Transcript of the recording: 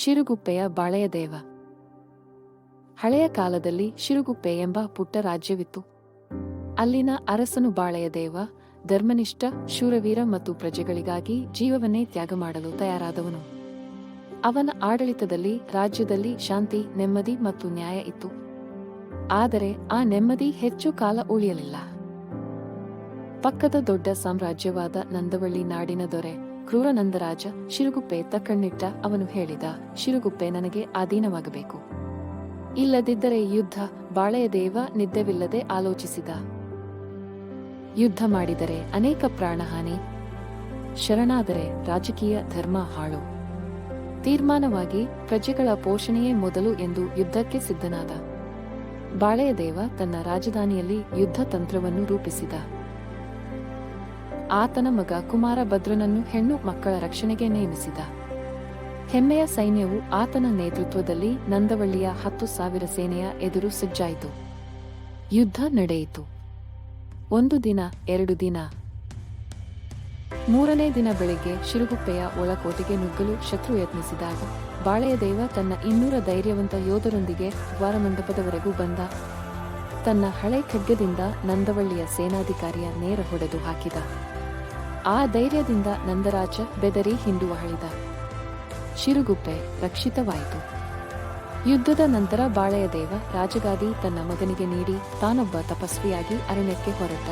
ಶಿರುಗುಪ್ಪೆಯ ಬಾಳೆಯ ದೇವ. ಹಳೆಯ ಕಾಲದಲ್ಲಿ ಶಿರುಗುಪ್ಪೆ ಎಂಬ ಪುಟ್ಟ ರಾಜ್ಯವಿತ್ತು. ಅಲ್ಲಿನ ಅರಸನು ಬಾಳೆಯ ದೇವ, ಧರ್ಮನಿಷ್ಠ, ಶೂರವೀರ ಮತ್ತು ಪ್ರಜೆಗಳಿಗಾಗಿ ಜೀವವನ್ನೇ ತ್ಯಾಗ ಮಾಡಲು ತಯಾರಾದವನು. ಅವನ ಆಡಳಿತದಲ್ಲಿ, ರಾಜ್ಯದಲ್ಲಿ ಶಾಂತಿ, ನೆಮ್ಮದಿ ಮತ್ತು ನ್ಯಾಯ ಇತ್ತು. ಆದರೆ ಆ ನೆಮ್ಮದಿ ಹೆಚ್ಚು ಕಾಲ ಉಳಿಯಲಿಲ್ಲ. ಪಕ್ಕದ ದೊಡ್ಡ ಸಾಮ್ರಾಜ್ಯವಾದ ನಂದವಳ್ಳಿ ನಾಡಿನ ದೊರೆ ಕ್ರೂರ ನಂದರಾಜ ಶಿರುಗುಪ್ಪೆ ತಕ್ಕಣ್ಣಿಟ್ಟ ಅವನು ಹೇಳಿದ, ಶಿರುಗುಪ್ಪೆ ನನಗೆ ಅಧೀನವಾಗಬೇಕು. ಇಲ್ಲದಿದ್ದರೆ ಯುದ್ಧ ಬಾಳೆಯ ದೇವ ನಿದ್ದೆವಿಲ್ಲದೆ ಆಲೋಚಿಸಿದ. ಯುದ್ಧ ಮಾಡಿದರೆ ಅನೇಕ ಪ್ರಾಣಹಾನಿ. ಶರಣಾದರೆ ರಾಜಕೀಯ ಧರ್ಮ ಹಾಳು. ತೀರ್ಮಾನವಾಗಿ ಪ್ರಜೆಗಳ ಪೋಷಣೆಯೇ ಮೊದಲು ಎಂದು ಯುದ್ಧಕ್ಕೆ ಸಿದ್ಧನಾದ. ಬಾಳೆಯ ದೇವ ತನ್ನ ರಾಜಧಾನಿಯಲ್ಲಿ ಯುದ್ಧ ತಂತ್ರವನ್ನು ರೂಪಿಸಿದ. ಆತನ ಮಗ ಕುಮಾರಭದ್ರನನ್ನು ಹೆಣ್ಣು ಮಕ್ಕಳ ರಕ್ಷಣೆಗೆ ನೇಮಿಸಿದ. ಹೆಮ್ಮೆಯ ಸೈನ್ಯವು ಆತನ ನೇತೃತ್ವದಲ್ಲಿ ನಂದವಳ್ಳಿಯ ಹತ್ತು ಸಾವಿರ ಸೇನೆಯ ಎದುರು ಸಜ್ಜಾಯಿತು. ಯುದ್ಧ ನಡೆಯಿತು. ಒಂದು ದಿನ, ಎರಡು ದಿನ. ಮೂರನೇ ದಿನ ಬೆಳಿಗ್ಗೆ ಶಿರುಗುಪ್ಪೆಯ ಒಳಕೋಟೆಗೆ ನುಗ್ಗಲು ಶತ್ರು ಯತ್ನಿಸಿದಾಗ, ಬಾಳೆಯ ದೇವ ತನ್ನ ಇನ್ನೂರ ಧೈರ್ಯವಂತ ಯೋಧರೊಂದಿಗೆ ದ್ವಾರಮಂಡಪದವರೆಗೂ ಬಂದ. ತನ್ನ ಹಳೆ ಖಡ್ಗದಿಂದ ನಂದವಳ್ಳಿಯ ಸೇನಾಧಿಕಾರಿಯ ನೇರ ಹೊಡೆದು ಹಾಕಿದ. ಆ ಧೈರ್ಯದಿಂದ ನಂದರಾಜ ಬೆದರಿ ಹಿಂದುವಳಿದ ಶಿರುಗುಪ್ಪೆ ರಕ್ಷಿತವಾಯಿತು. ಯುದ್ಧದ ನಂತರ ಬಾಳೆಯ ದೇವ ರಾಜಗಾದಿ ತನ್ನ ಮಗನಿಗೆ ನೀಡಿ ತಾನೊಬ್ಬ ತಪಸ್ವಿಯಾಗಿ ಅರಣ್ಯಕ್ಕೆ ಹೊರಟ